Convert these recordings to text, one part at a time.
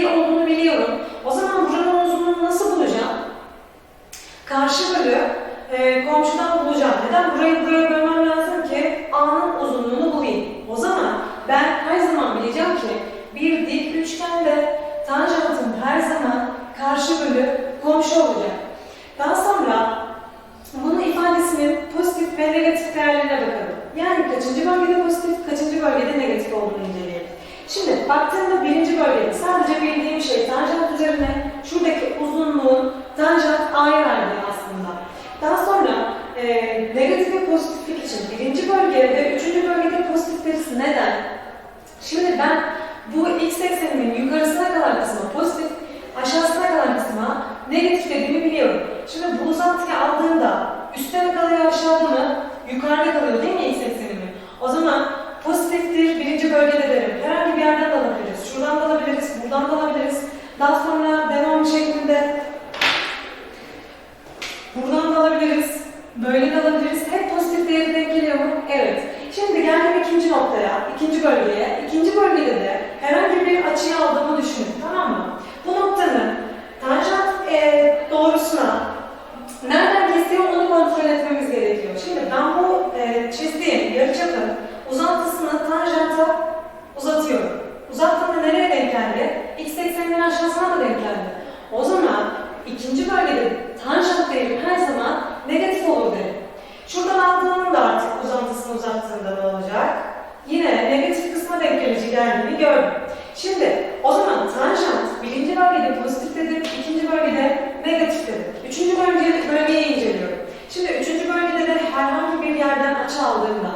1 olduğunu biliyorum. O zaman buranın uzunluğunu nasıl bulacağım? Karşı bölü e, komşudan bulacağım. Neden? Burayı buraya bölmem lazım ki A'nın uzunluğunu bulayım. O zaman ben her zaman bileceğim ki bir dik üçgende tanjantım her zaman karşı bölü komşu olacak. Daha sonra bunun ifadesinin pozitif ve negatif değerlerine bakalım. Yani kaçıncı bölgede pozitif, kaçıncı bölgede negatif olduğunu inceleyelim. Şimdi baktığımda birinci bölgede sadece bildiğim şey tanjant üzerine şuradaki uzunluğun tanjant a'ya verdiği aslında. Daha sonra e, negatif ve pozitiflik için birinci bölge ve üçüncü bölgede pozitif verisi neden? Şimdi ben bu x eksenimin yukarısına kalan kısma pozitif, aşağısına kalan kısma negatif dediğimi biliyorum. Şimdi bu uzantıyı aldığımda üstte mi kalıyor aşağıda mı? Yukarıda kalıyor değil mi x eksenimi? O zaman pozitiftir birinci bölgede derim. Herhangi bir yerden de alabiliriz. Şuradan da alabiliriz, buradan da alabiliriz. Daha sonra devam şeklinde buradan da alabiliriz. Böyle de alabiliriz. Hep pozitif değeri denk geliyor mu? Evet. Şimdi geldim ikinci noktaya, ikinci bölgeye. İkinci bölgede de herhangi bir açıyı aldığımı düşünün. Tamam mı? Bu noktanın tanjant e, doğrusuna nereden kesiyor onu kontrol etmemiz gerekiyor. Şimdi ben bu e, çizdiğim yarıçapın uzantısını tanjanta uzatıyorum. Uzattığımda nereye denk geldi? X ekseninin aşağısına da denk geldi. O zaman ikinci bölgede tanjant değeri her zaman negatif olur derim. Şuradan aldığımda artık uzantısını uzattığımda ne olacak? Yine negatif kısma denk gelici geldiğini gördüm. Şimdi o zaman tanjant birinci bölgede pozitif dedim, ikinci bölgede negatif dedim. Üçüncü bölge, bölgeyi inceliyorum. Şimdi üçüncü bölgede de herhangi bir yerden açı aldığımda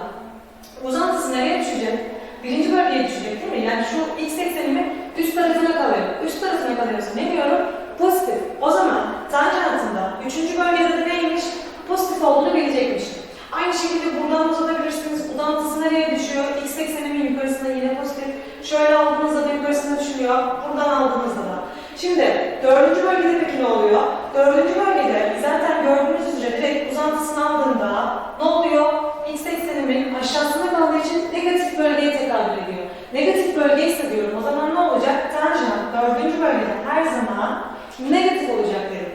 uzantısı nereye düşecek? Birinci bölgeye düşecek değil mi? Yani şu x eksenimin üst tarafına kalıyor. Üst tarafına kalıyorsa ne diyorum? Pozitif. O zaman tanjantında üçüncü bölgede de neymiş? Pozitif olduğunu bilecekmişim. Aynı şekilde buradan uzatabilirsiniz. Uzantısı nereye düşüyor? X eksenimin yukarısında yine pozitif. Şöyle aldığınızda da yukarısına düşüyor. Buradan aldığınızda da. Şimdi dördüncü bölgede peki ne oluyor? Dördüncü bölgede zaten gördüğünüz üzere direkt uzantısını aldığında ne oluyor? X eksenimin aşağısına kaldığı için negatif bölgeye tekabül ediyor. Negatif bölge ise diyorum o zaman ne olacak? Tanjant dördüncü bölgede her zaman negatif olacak derim.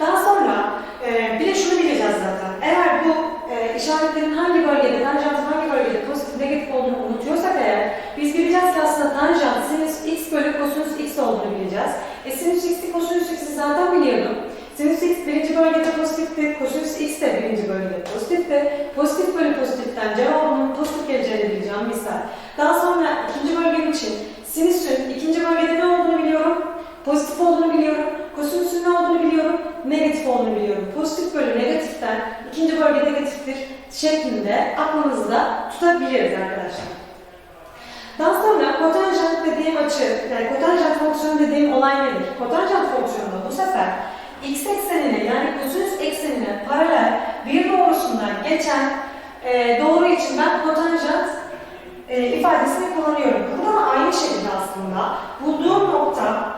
Daha sonra e, bir de şunu bileceğiz zaten. Eğer bu e, işaretlerin hangi bölgede, tanjantın hangi bölgede pozitif negatif olduğunu unutuyorsak eğer biz bileceğiz ki aslında tanjant sinüs x bölü kosinüs x olduğunu bileceğiz. E sinüs x'i kosinüs x'i zaten biliyordum. Sinüs x birinci bölgede pozitifti, kosinüs x de birinci bölgede pozitifti. Pozitif bölü pozitiften cevabının pozitif geleceğini bileceğim misal. Daha sonra ikinci bölgem için sinüsün ikinci bölgede ne olduğunu biliyorum. Pozitif olduğunu biliyorum. Kosinüsün ne olduğunu biliyorum. Negatif olduğunu biliyorum. Pozitif bölü negatiften ikinci bölge negatiftir şeklinde aklınızda tutabiliriz arkadaşlar. Daha sonra kotanjant dediğim açı, yani kotanjant fonksiyonu dediğim olay nedir? Kotanjant fonksiyonunda bu sefer x eksenine yani kosinüs eksenine paralel bir doğrusundan geçen e, doğru için ben kotanjant e, ifadesini kullanıyorum. Burada da aynı şekilde aslında bulduğum nokta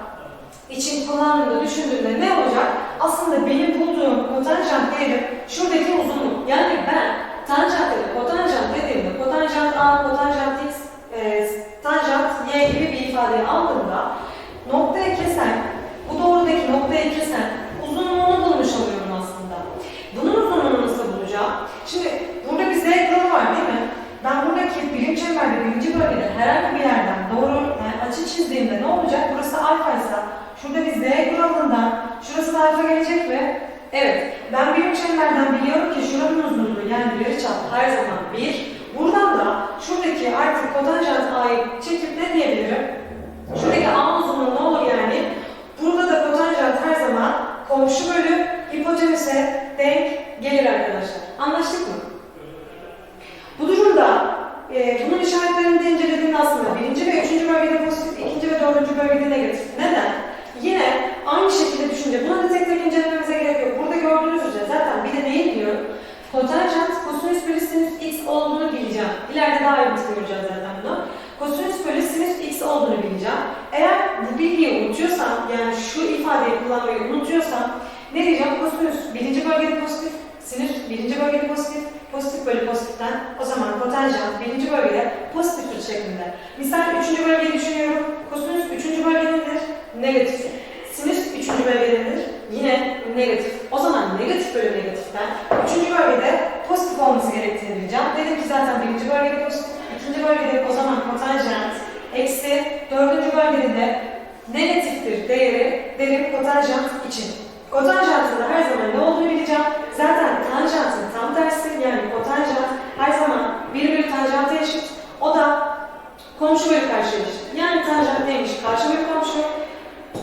için kullandığımda düşündüğümde ne olacak? Aslında benim bulduğum kotanjant değeri şuradaki uzunluk. Yani ben tanjant da kotanjant dediğimde kotanjant A, kotanjant X, e, tanjant Y gibi bir ifadeyi aldığımda noktaya kesen, bu doğrudaki noktaya kesen uzunluğunu bulmuş oluyorum aslında. Bunun uzunluğunu nasıl bulacağım? Şimdi burada bir Z kuralı var değil mi? Ben buradaki birim çemberde birinci bölgede herhangi bir yerden doğru yani açı çizdiğimde ne olacak? Burası alfa ise şurada bir Z kuralından şurası alfa gelecek mi? Evet. Ben birim çemberden biliyorum ki şuranın uzunluğu yani yarıçap her zaman 1. Buradan da şuradaki artık kotanjant A'yı çekip ne diyebilirim? Şuradaki A uzunluğu ne olur yani? Burada da kotanjant her zaman komşu bölü hipotenüse denk gelir arkadaşlar. Anlaştık mı? Bu durumda e, bunun işaretlerini de incelediğinde aslında birinci ve üçüncü bölgede pozitif, ikinci ve dördüncü bölgede negatif. Neden? Yine aynı şekilde düşünce. Buna da tek tek incelememize gerek yok. Burada gördüğünüz üzere zaten bir de neyi biliyorum? Kotanjant kosinüs bölü sinüs x olduğunu bileceğim. İleride daha ayrıntılı göreceğiz zaten bunu. Kosinüs bölü sinüs x olduğunu bileceğim. Eğer bu bilgiyi unutuyorsam, yani şu ifadeyi kullanmayı unutuyorsam ne diyeceğim? Kosinüs birinci bölgede pozitif, sinüs birinci bölgede pozitif, pozitif bölü pozitiften o zaman kotanjant birinci bölgede pozitiftir şeklinde. Misal üçüncü bölgeyi düşünüyorum. Kosinüs üçüncü bölgededir, negatif. Sinüs üçüncü bölgededir, yine negatif. O zaman negatif bölü negatiften üçüncü bölgede pozitif olması gerektiğini bileceğim. Dedim ki zaten birinci bölgede pozitif, ikinci bölgede o zaman kotanjant eksi dördüncü bölgede de negatiftir değeri derim kotanjant için. Kotanjantın her zaman ne olduğunu bileceğim. Zaten tanjantın tam tersi yani kotanjant her zaman 1 bölü tanjanta eşit. O da komşu bölü karşıya eşit. Yani tanjant neymiş? Karşı bölü komşu.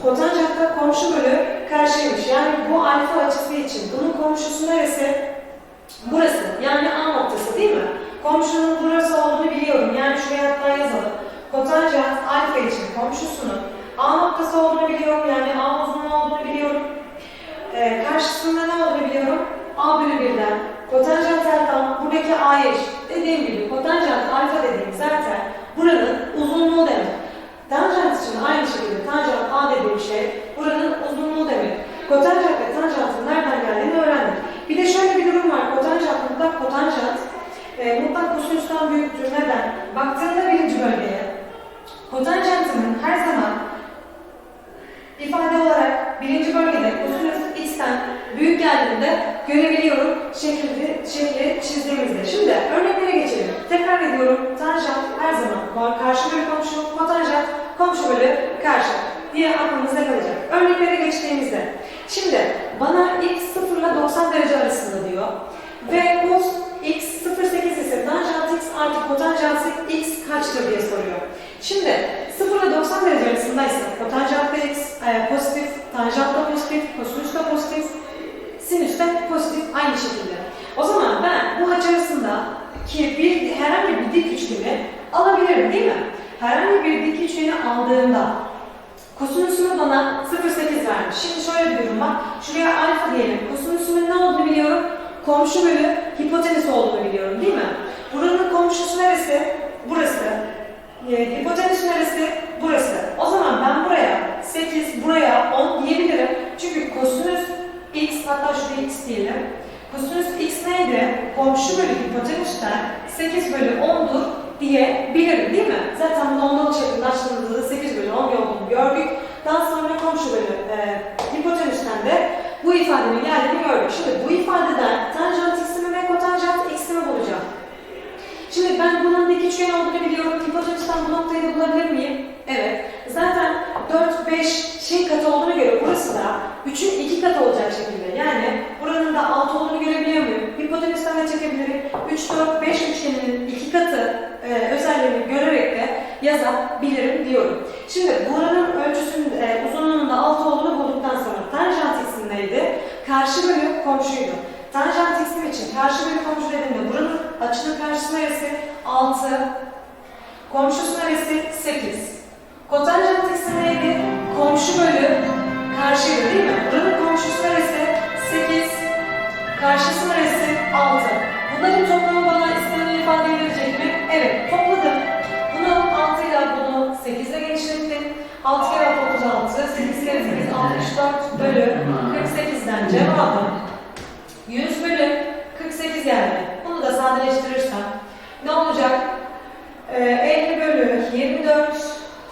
Kotanjant da komşu bölü karşıymış. Yani bu alfa açısı için bunun komşusu neresi? Burası. Yani A noktası değil mi? Komşunun burası olduğunu biliyorum. Yani şuraya hatta yazalım. Kotanjant alfa için komşusunun A noktası olduğunu biliyorum. Yani A uzunluğu olduğunu biliyorum. Ee, karşısında ne olduğunu biliyorum? A bölü 1'den. Kotanjant alfa buradaki A'ya eşit. Dediğim gibi kotanjant alfa dediğim zaten buranın uzunluğu demek. Tanjant için aynı şekilde tanjant A dediğim şey buranın uzunluğu demek. Kotanjant ve tanjantın nereden geldiğini öğrendik. Bir de şöyle bir durum var. Kotanjant, mutlak kotanjant e, mutlak kosinüsten büyüktür. Neden? Baktığında birinci bölgeye kotanjantının her zaman ifade olarak birinci bölgede kosinüs x'ten büyük geldiğinde görebiliyorum şekli, şekli çizdiğimizde. Şimdi örneklere geçelim. Tekrar ediyorum. Tanjant her zaman karşı bölü komşu, kotanjant komşu bölü karşı diye aklımızda kalacak. Örneklere geçtiğimizde. Şimdi bana x 0 ile 90 derece arasında diyor. Ve cos x 0,8 ise tanjant x artı kotanjant x kaçtır diye soruyor. Şimdi 0 ile 90 derece arasındaysa kotanjant x e, pozitif, tanjant da pozitif, kosinüs de pozitif, sinüs de pozitif aynı şekilde. O zaman ben bu açı arasında ki bir herhangi bir dik üçgeni alabilirim değil mi? Herhangi bir dik üçgeni aldığımda kosinüsümü bana 0,8 vermiş. Şimdi şöyle bir durum var. Şuraya alfa diyelim. Kosinüsümün ne olduğunu biliyorum. Komşu bölü hipotenüs olduğunu biliyorum değil mi? Buranın komşusu neresi? Burası. E, hipotenüs neresi? Burası. O zaman ben buraya 8, buraya 10 diyebilirim. Çünkü kosinüs x, hatta şuraya x diyelim. Kosinüs x neydi? Komşu bölü hipotenüsten 8 bölü 10'dur diyebilirim değil mi? Zaten ondalık şeklinde açtığımızda da 8 bölü 10 olduğunu gördük. Daha sonra komşu bölü e, hipotenüsten de bu ifadenin geldiğini gördük. Şimdi bu ifadeden tanjant x'imi ve kotanjant x'imi bulacağım. Şimdi ben bunun dik üçgen olduğunu biliyorum. Hipotenüsten bu noktayı da bulabilir miyim? Evet. Zaten 4, 5 şey katı olduğunu göre burası da 3'ün 2 katı olacak şekilde. Yani buranın da 6 olduğunu görebiliyor muyum? Hipotenüsten de çekebilirim. 3, 4, 5 üçgeninin 2 katı e, özelliğini görerek de yazabilirim diyorum. Şimdi buranın ölçüsünün e, uzunluğunun da 6 olduğunu bulduktan sonra tanjant x'in neydi? Karşı bölü komşuydu. Tanjant x'im için karşı bölü komşu dediğimde buranın açının karşısı neresi? 6. Komşusu neresi? 8. Kotanjant x'in neydi? Komşu bölü karşıydı değil mi? Buranın komşusu neresi? 8. Karşısı neresi? 6. Bunların toplamı bana istenen ifadeyi verecek mi? Evet, topladım. Bunu 6 ile bunu 8 ile genişlettim. 6 kere 6, 36, 8 kere 8, 64 bölü 48'den cevabım 100 bölü 48 geldi. Da sadeleştirirsem ne olacak? Ee, 50 bölü 24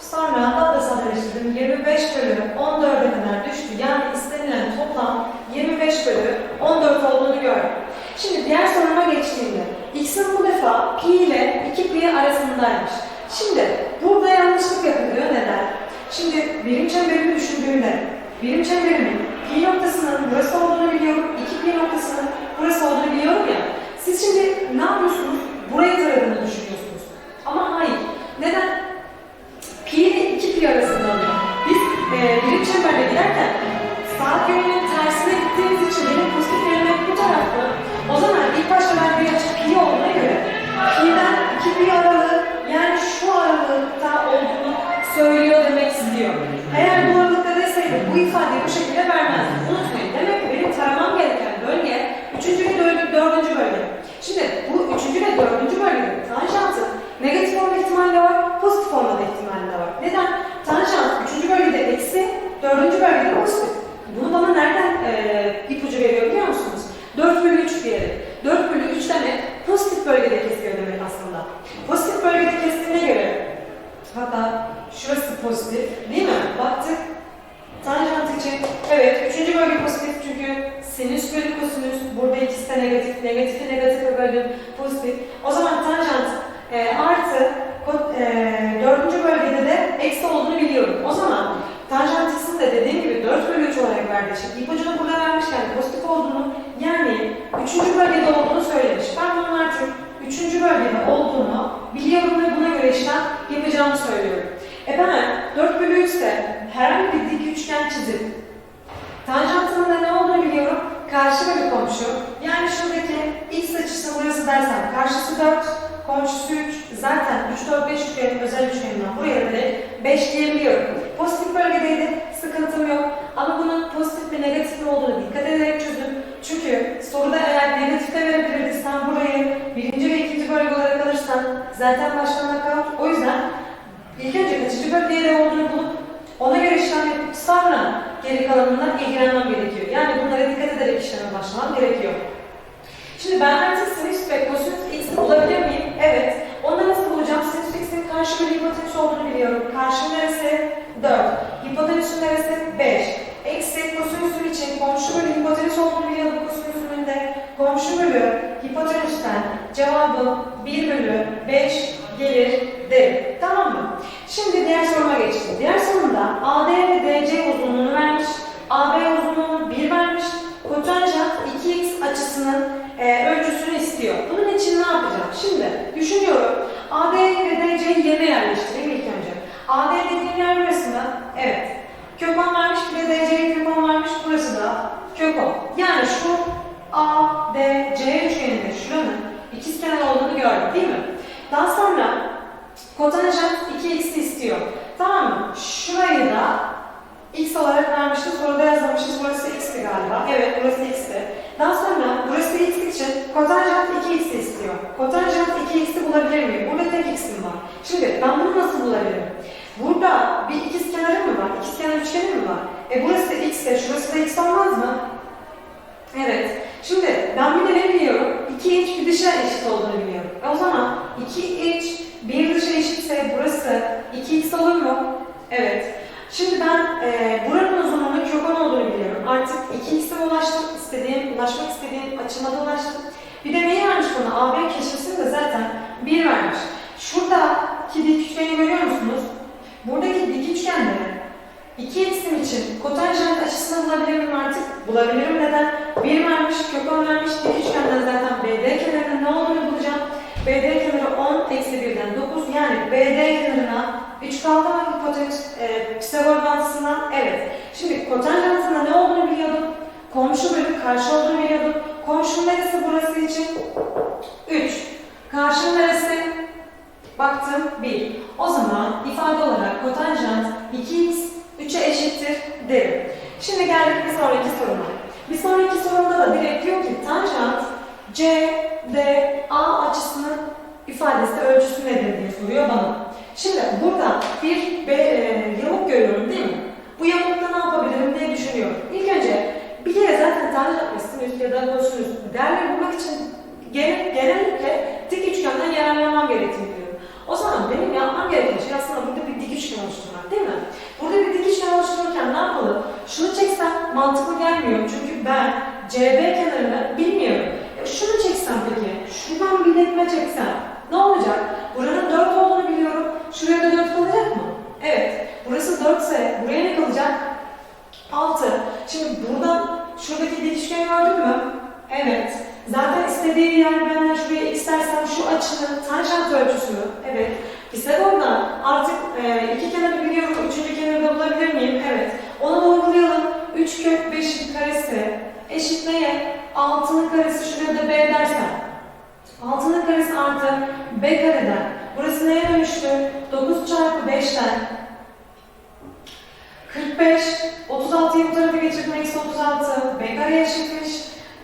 sonra daha da sadeleştirdim. 25 bölü 14'e kadar düştü. Yani istenilen toplam 25 bölü 14 olduğunu gördüm. Şimdi diğer soruma geçtiğimde x'in bu defa pi ile 2 pi arasındaymış. Şimdi burada yanlışlık yapılıyor. Neden? Şimdi birim çemberimi düşündüğümde birim çemberimin pi noktasının burası olduğunu biliyorum. 2 pi noktasının burası olduğunu biliyorum ya. Siz şimdi ne yapıyorsunuz? Burayı taradığını düşünüyorsunuz. Ama hayır. Neden? Pi ile 2 pi arasında oluyor. Biz e, birim çemberde giderken saat yönünün tersine gittiğimiz için benim pozitif yönüm bu tarafta. O zaman ilk başta ben bir açı pi olduğuna göre pi'den 2 pi aralığı yani şu aralıkta olduğunu söylüyor demek istiyor. ifadeyi bu şekilde vermezdim. Unutmayın. Demek ki benim taramam gereken bölge üçüncü ve dördüncü, dördüncü bölge. Şimdi bu üçüncü ve dördüncü bölgede tanjantın negatif olma ihtimali de var, pozitif olma da ihtimali de var. Neden? Tanjant üçüncü bölgede eksi, dördüncü bölgede pozitif. Bunu bana nereden eee ipucu veriyor biliyor musunuz? 4 bölü 3 diyerek. 4 bölü 3 demek pozitif bölgede kesiyor demek aslında. Pozitif bölgede kestiğine göre hatta şurası pozitif değil mi? Baktık. Tanjant için evet üçüncü bölge pozitif çünkü sinüs bölü kosinüs burada ikisi de negatif. Negatifi negatife bölü pozitif. O zaman tanjant e, artı ko- e, dördüncü bölgede de eksi olduğunu biliyorum. O zaman tanjant x'in de dediğim gibi 4 bölü 3 olarak verdiği için ipucunu burada vermişken pozitif olduğunu yani üçüncü bölgede olduğunu söylemiş. Ben bunun artık üçüncü bölgede olduğunu biliyorum ve buna göre işlem yapacağımı söylüyorum. E ben 4 bölü 3 ise herhangi bir dik üçgen çizip tanjantının da ne olduğunu biliyorum. Karşı bölü komşu. Yani şuradaki x açısı burası dersem karşısı 4, komşusu 3. Zaten 3, 4, 5 üçgenin özel üçgeninden buraya direkt 5 diyebiliyorum. Pozitif bölgedeydi, sıkıntım yok. Ama bunun pozitif ve negatif olduğunu dikkat ederek çözdüm. Çünkü soruda eğer negatifte verebilirdi sen burayı birinci ve ikinci bölge olarak alırsan zaten başlamak kalır. O yüzden ilk önce kaçıncı bölgeye de olduğunu bulup ona göre işlem yapıp sonra geri kalanından ilgilenmem gerekiyor. Yani bunlara dikkat ederek işleme başlamam gerekiyor. Şimdi ben artık sinüs ve kosinüs x'i bulabilir miyim? Evet. Onu nasıl bulacağım? Sinüs x'in karşı bölü hipotenüs olduğunu biliyorum. Karşı neresi? 4. Hipotenüsün neresi? 5. İçin komşu bölü hipotenüs olduğunu biliyordum kosinüsünün de. Komşu bölü hipotenüsten cevabım 1 bölü 5 gelir derim. Tamam mı? Şimdi diğer soruma geçtim. Diğer sorumda AD ve DC uzunluğunu vermiş. AB uzunluğunu 1 vermiş. Kotanjant 2x açısının e, ölçüsünü istiyor. Bunun için ne yapacağım? Şimdi düşünüyorum. AD ve DC'yi yerine yerleştireyim ilk önce. AD dediğim yer burası mı? Evet. Kök 10 vermiş, bir de DC'ye kök 10 vermiş. Burası da kök 10. Yani şu A, D, C üçgeninde şuranın ikizkenar olduğunu gördük değil mi? Daha sonra kotanjant 2x'i istiyor. Tamam mı? Şurayı da x olarak vermişti. Soruda yazmamışız. Burası x'ti galiba. Evet burası x'ti. Daha sonra burası x için kotanjant 2x'i istiyor. Kotanjant 2x'i bulabilir miyim? Burada tek x'im var. Şimdi ben bunu nasıl bulabilirim? Burada bir ikiz kenarı mı var? İkiz kenar üçgeni mi var? E burası da x ise şurası da x olmaz mı? Evet. Şimdi ben bir de ne biliyorum? 2 iç bir dışa eşit olduğunu biliyorum. E o zaman 2 iç bir dışa eşitse 2x olur mu? Evet. Şimdi ben e, buranın uzunluğunun kök 10 olduğunu biliyorum. Artık 2x'e ulaştım. istediğim, ulaşmak istediğim açıma da ulaştım. Bir de neyi vermiş bana? AB keşfesini de zaten 1 vermiş. Şuradaki dik üçgeni görüyor musunuz? Buradaki dik üçgende 2 x'im için kotanjant açısını bulabilirim artık. Bulabilirim neden? 1 vermiş, kök 10 vermiş. Dik üçgenden zaten BD kenarının ne olduğunu bulacağım. BD kenarı 10 eksi 1'den 9 yani BD kenarına 3 kaldı mı hipotenüs e, Pisagor bağıntısından? Evet. Şimdi kotanjantında ne olduğunu biliyordum. Komşu bölü karşı olduğunu biliyordum. Komşunun neresi burası için? 3. Karşının neresi? Baktım 1. O zaman ifade olarak kotanjant 2x 3'e eşittir derim. Şimdi geldik bir sonraki soruma. Bir sonraki sorumda da direkt diyor ki tanjant C, D, A açısının ifadesi ölçüsü nedir diye soruyor bana. Şimdi burada bir be, e, yamuk görüyorum değil mi? Bu yamukta ne yapabilirim diye düşünüyorum. İlk önce bir kere zaten tanjant sinüs ya da kosinüs değerleri bulmak için genel, genellikle dik üçgenden yararlanmam gerektiğini biliyorum. O zaman benim yapmam gereken şey aslında burada bir dik üçgen oluşturmak değil mi? Burada bir dik üçgen oluştururken ne yapalım? Şunu çeksem mantıklı gelmiyor çünkü ben CB kenarını bilmiyorum. E şunu çeksem peki, şuradan bir netme çeksem ne olacak? Buranın 4 olduğunu biliyorum. Şuraya da 4 kalacak mı? Evet. Burası 4 ise buraya ne kalacak? 6. Şimdi buradan şuradaki üçgeni gördün mü? Evet. Zaten istediği yer benden şuraya x şu açının tanjant ölçüsü. Evet. Pisagor'dan artık e, iki kenarı biliyorum. Üçüncü kenarı da bulabilir miyim? Evet. Onu da uygulayalım. 3 kök 5'in karesi eşit neye? 6'nın karesi şuraya da b dersem. 6'nın karesi artı b kareden. Burası neye dönüştü? 9 çarpı 5'ten 45 45, 36'yı bu tarafa geçirdim eksi 36, b kare eşitmiş.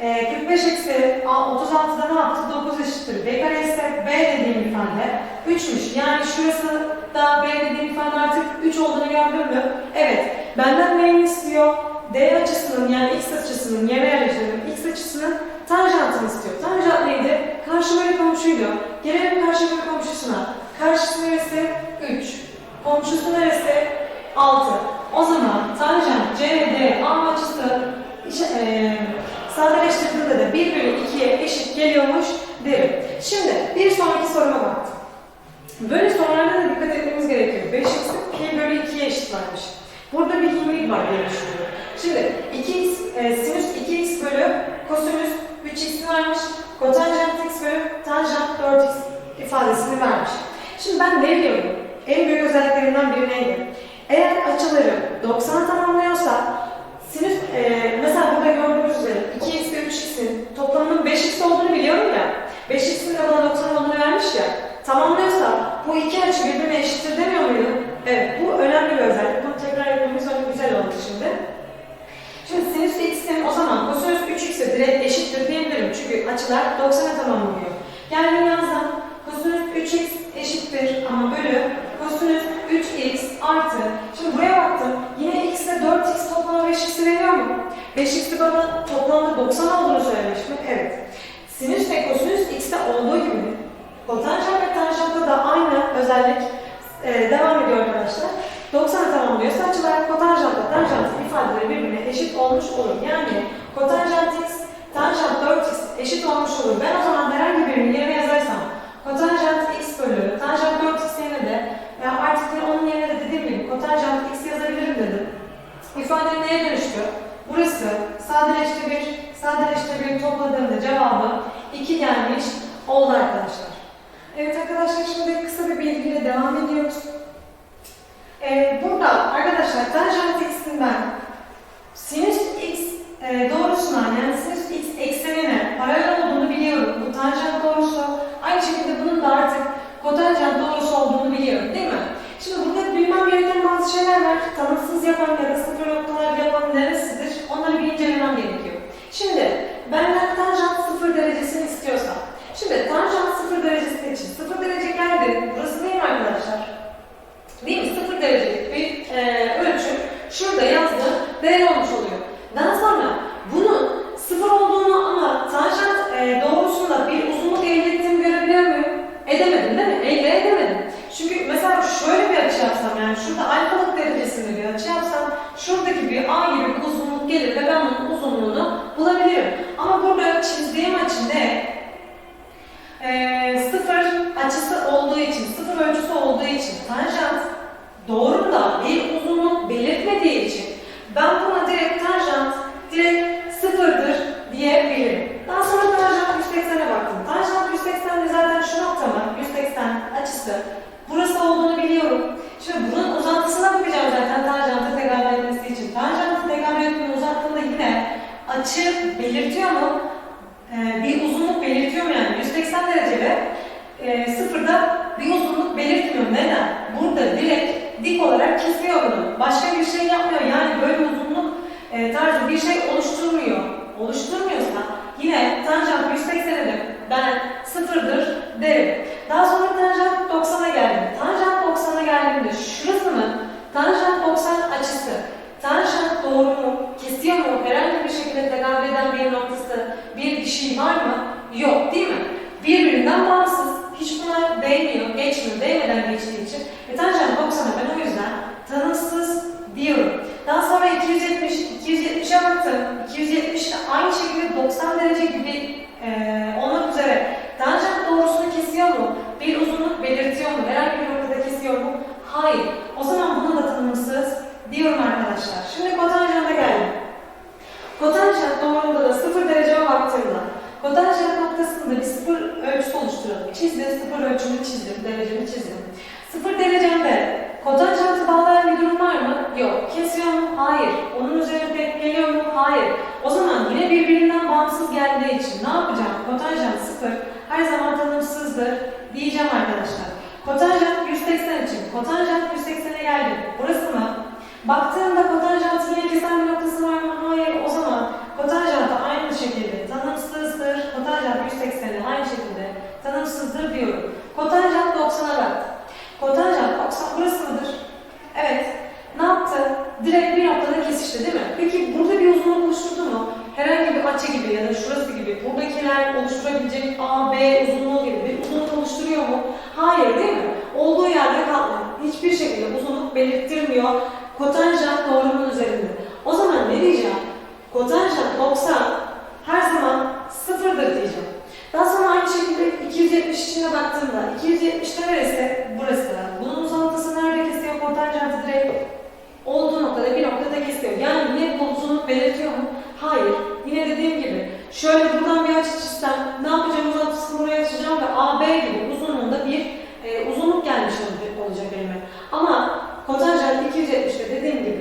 Ee, 45 eksi a, 36'da ne yaptık? 9 eşittir. b kare ise b dediğim ifade 3'müş. Yani şurası da b dediğim ifade artık 3 olduğunu gördün mü? Evet. Benden neyini istiyor? D açısının yani x açısının yerine yerleştirelim. x açısının tanjantını istiyor. Tanjant neydi? Karşı bölü komşuydu. Gelelim karşı bölü komşusuna. Karşısı neresi? 3. Komşusu neresi? 6. O zaman tanjant CD A açısı eee sadeleştirdiğinde de 1 bölü 2'ye eşit geliyormuş derim. Şimdi bir sonraki soruma baktım. Böyle sorularda da dikkat etmemiz gerekiyor. 5x pi bölü 2'ye eşit. Burada bir hilmilik var diye düşünüyorum. Şimdi 2x, e, sinüs 2x bölü kosinüs 3x varmış. Kotanjant x bölü tanjant 4x ifadesini vermiş. Şimdi ben ne biliyorum? En büyük özelliklerinden biri neydi? Eğer açıları 90 tamamlıyorsa sinüs, e, mesela burada gördüğünüz üzere 2x ve 3x'in toplamının 5x olduğunu biliyorum ya. 5x'in de bana 90 olduğunu vermiş ya. Tamamlıyorsa bu iki açı birbirine eşittir demiyor muydum? Evet, bu önemli bir özellik. Bunu tekrar etmemiz öyle güzel oldu şimdi. Şimdi sinüs x'in o zaman kosinüs 3x'e direkt eşittir diyebilirim. Çünkü açılar 90'a tamamlanıyor. Yani yazdan kosinüs 3x eşittir ama bölü kosinüs 3x artı. Şimdi buraya baktım. Yine x ile 4x toplamı 5x'i veriyor mu? 5x'i bana toplamda 90 olduğunu söylemiş mi? Evet. Sinüs ve kosinüs x'te olduğu gibi kotanjant ve tanjantta da aynı özellik e, devam ediyor arkadaşlar. 90 tamamlıyorsa açılar kotanjantla tanjant ifadeleri birbirine eşit olmuş olur. Yani kotanjant x, tanjant 4x eşit olmuş olur. Ben o zaman herhangi birini yerine yazarsam kotanjant x bölü tanjant 4x yerine de ya artık onun yerine de dediğim gibi kotanjant x yazabilirim dedim. İfade neye dönüştü? Burası sadeleşti bir, sadeleşti bir topladığımda cevabı 2 gelmiş oldu arkadaşlar. Evet arkadaşlar şimdi kısa bir bilgiyle devam ediyoruz. Ee, burada arkadaşlar tanjant x'in ben sinüs x e, doğrusuna yani sinüs x eksenine paralel olduğunu biliyorum. Bu tanjant doğrusu. Aynı şekilde bunun da artık kotanjant doğrusu olduğunu biliyorum değil mi? Şimdi burada bilmem gereken bazı şeyler var. Tanımsız yapan ya da sıfır noktalar yapan neresidir? Onları bir incelemem gerekiyor. Şimdi benden tanjant sıfır derecesini istiyorsam. Şimdi tanjant sıfır derecesi için sıfır derece geldi. Burası değil mi arkadaşlar? Değil mi? Sıfır derecelik bir e, ölçü şurada yazdı, değer olmuş oluyor. Daha sonra bunun sıfır olduğunu ama tanjant e, doğrusunda bir uzunluk elde ettiğimi görebiliyor muyum? Edemedim değil mi? Elde edemedim. Çünkü mesela şöyle bir açı yapsam yani şurada alfalık derecesinde bir açı yapsam şuradaki bir A gibi bir uzunluk gelir ve ben bunun uzunluğunu bulabilirim. Ama burada çizdiğim açı ne? Ee, sıfır açısı olduğu için, sıfır ölçüsü olduğu için tanjant doğrumda bir uzunluk belirtmediği için ben buna direkt tanjant direkt sıfırdır diyebilirim. Daha sonra tanjant 180'e baktım. Tanjant 180 de zaten şu nokta mı? 180 açısı. Burası olduğunu biliyorum. Şimdi bunun uzantısına bakacağım zaten tanjantı tekabül etmesi için. Tanjantı tekabül etmeyi uzattığında yine açı belirtiyor mu? Ee, bir uzunluk belirtiyor mu yani? 180 derecede e, sıfırda bir uzunluk belirtmiyor. Neden? Burada direkt dik olarak kesiyor bunu. Başka bir şey yapmıyor. Yani böyle uzunluk e, tarzı bir şey oluşturmuyor. Oluşturmuyorsa yine tanjant 180'e de ben sıfırdır derim. Daha sonra tanjant 90'a geldim. Tanjant 90'a geldiğimde şurası mı? Tanjant 90 açısı. Tanjant doğru mu? Kesiyor mu? Herhangi bir şekilde tekabül eden bir noktası, bir şey var mı? Yok değil mi? Birbirinden bağımsız. Hiç buna değmiyor, geçmiyor, değmeden geçtiği için. Ve tanjant 90'a ben o yüzden tanımsız diyorum. Daha sonra 270, 270'e baktım. 270 de aynı şekilde 90 derece gibi e, olmak üzere tanjant doğrusunu kesiyor mu? Bir uzunluk belirtiyor mu? Herhangi bir noktada kesiyor mu? Hayır. O zaman bunu da tanımsız diyorum arkadaşlar. Şimdi kotanjanta geldim. Kotanjant doğrunda da 0 dereceye baktığımda kotanjant noktasında bir sıfır ölçüsü oluşturalım. Çizdim, sıfır ölçümü çizdim, derecemi çizdim. Sıfır derecemde kotanjantı bağlayan bir durum var mı? Yok. Kesiyor mu? Hayır. Onun üzerine denk geliyor mu? Hayır. O zaman yine birbirinden bağımsız geldiği için ne yapacağım? Kotanjant sıfır her zaman tanımsızdır diyeceğim arkadaşlar. Kotanjant 180 için. Kotanjant 180'e geldim. Burası mı? Baktığımda kotanjant işte değil mi? Peki burada bir uzunluk oluşturdu mu? Herhangi bir açı gibi ya da şurası gibi buradakiler oluşturabilecek A, B uzunluğu gibi bir uzunluk oluşturuyor mu? Hayır değil mi? Olduğu yerde kalmıyor. Hiçbir şekilde uzunluk belirttirmiyor kotanjant doğrumun üzerinde. O zaman ne diyeceğim? Kotanjant 90 her zaman sıfırdır diyeceğim. Daha sonra aynı şekilde 270 içine baktığımda 270'te neresi? Burası. Bunun uzantısı nerede kesiyor? Kotanjantı direkt olduğu noktada bir noktada kesiyor. Yani yine bu uzunluk belirtiyor mu? Hayır. Yine dediğim gibi şöyle buradan bir açı çizsem ne yapacağım uzantısını buraya açacağım ve AB gibi uzunluğunda bir e, uzunluk gelmiş olacak, olacak elime. Ama kotanjant 270'te dediğim gibi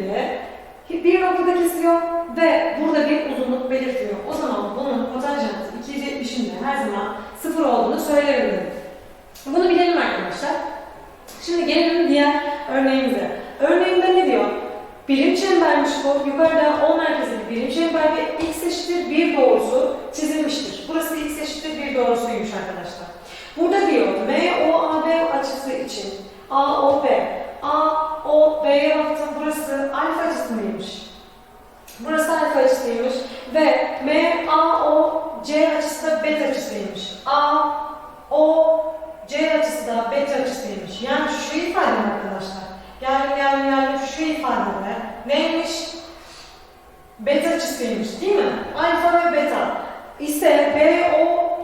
bir noktada kesiyor ve burada bir uzunluk belirtiyor. O zaman bunun kotanjantı 270'inde her zaman sıfır olduğunu söylerim dedim. Bunu bilelim arkadaşlar. Şimdi gelelim diğer örneğimize. Örneğimde ne diyor? Birim çembermiş bu. Yukarıda O merkezli bir birim çember ve x eşittir 1 doğrusu çizilmiştir. Burası x eşittir 1 doğrusuymuş arkadaşlar. Burada diyor MOAB açısı için AOB AOB'ye baktım burası alfa mıymış? Burası alfa açısıymış ve MAOC açısı da beta açısıymış. AOC açısı da beta açısıymış. Yani şu ifade arkadaşlar? Geldim geldim geldim şu ifadede neymiş? Beta açısıymış değil mi? Alfa ve beta. İşte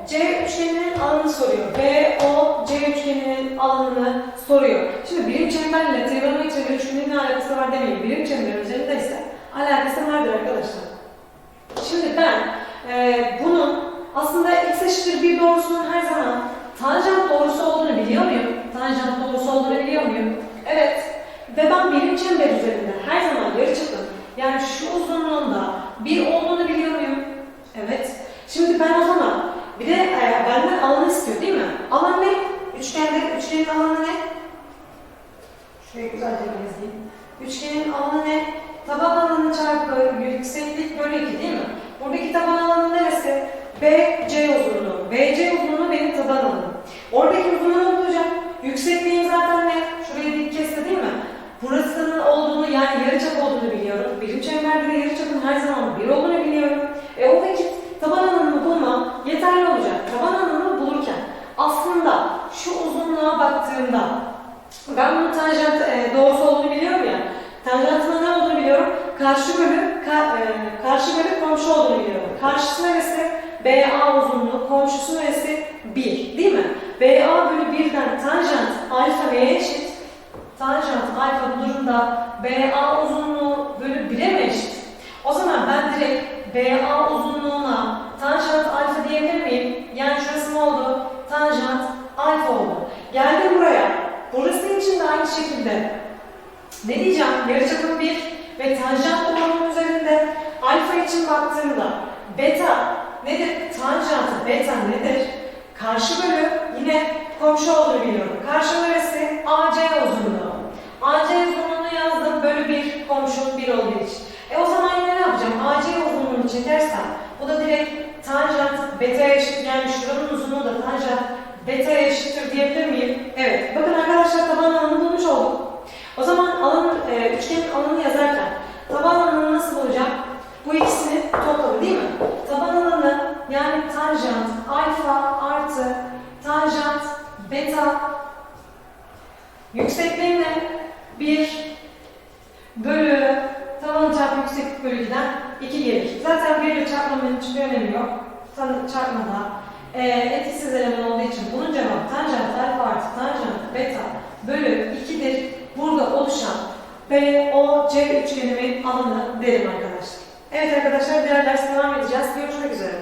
BOC üçgeninin alanını soruyor. BOC üçgeninin alanını soruyor. Şimdi birim çemberle trigonometri üçgenin ne alakası var demeyin. Birim çember üzerinde ise alakası vardır arkadaşlar. Şimdi ben e, bunun aslında x eşittir bir doğrusunun her zaman tanjant doğrusu olduğunu biliyor muyum? Tanjant doğrusu olduğunu biliyor muyum? Evet. Ve ben birim çember üzerinde her zaman yarıçapın yani şu uzunluğunda bir olduğunu biliyor muyum? Evet. Şimdi ben o zaman bir de e, benden alanı istiyor değil mi? Alan ne? Üçgende, üçgenin alanı ne? Şuraya güzelce bir yazayım. Üçgenin alanı ne? Taban alanı çarpı yükseklik bölü 2 değil mi? Buradaki taban alanı neresi? BC uzunluğu. BC uzunluğu benim taban alanım. Oradaki uzunluğu bulacağım. Yüksekliğim zaten ne? Şurayı dik kesti değil mi? Burasının olduğunu yani yarıçap olduğunu biliyorum. Birim çemberde de yarıçapın her zaman bir olduğunu biliyorum. E o vakit taban alanını bulmam yeterli olacak. Taban alanını bulurken aslında şu uzunluğa baktığımda ben bunun tanjant e, doğrusu olduğunu biliyorum ya. Tanjantının ne olduğunu biliyorum. Karşı bölü ka, e, karşı bölü komşu olduğunu biliyorum. Karşısı neresi? BA uzunluğu, komşusu neresi? 1. Değil mi? BA bölü 1'den tanjant alfa neye eşit? Tanjant alfa durumda BA uzunluğu bölü 1'e mi eşit? O zaman ben direkt BA uzunluğuna tanjant alfa diyebilir miyim? Yani şurası ne oldu? Tanjant alfa oldu. Geldim buraya. Burası için de aynı şekilde. Ne diyeceğim? Yarıçapım 1 ve tanjant doğrunun üzerinde alfa için baktığımda beta nedir? Tanjant beta nedir? Karşı bölü yine komşu olduğunu biliyorum. Karşı neresi? AC uzunluğu. AC uzunluğunu yazdım bölü 1 komşum 1 olduğu için. E o zaman yine ne yapacağım? AC uzunluğunu çekersem bu da direkt tanjant beta'ya eşit yani şuranın uzunluğu da tanjant beta'ya eşittir diyebilir miyim? Evet. Bakın arkadaşlar taban alanını bulmuş olduk. O zaman alan, e, üçgenin alanını yazarken taban alanını nasıl bulacağım? Bu ikisini topladı değil mi? Taban alanı yani tanjant alfa artı tanjant beta yüksekliği ne? 1 bölü taban çarpı yükseklik bölü 2'den 2 gelir. Zaten 1 ile çarpmanın hiçbir önemi yok. Çarpmada e, etkisiz eleman olduğu için bunun cevabı tanjant alfa artı tanjant beta bölü 2'dir. Burada oluşan BOC üçgenimin alanı derim arkadaşlar. Evet arkadaşlar diğer ders devam edeceğiz. Görüşmek üzere.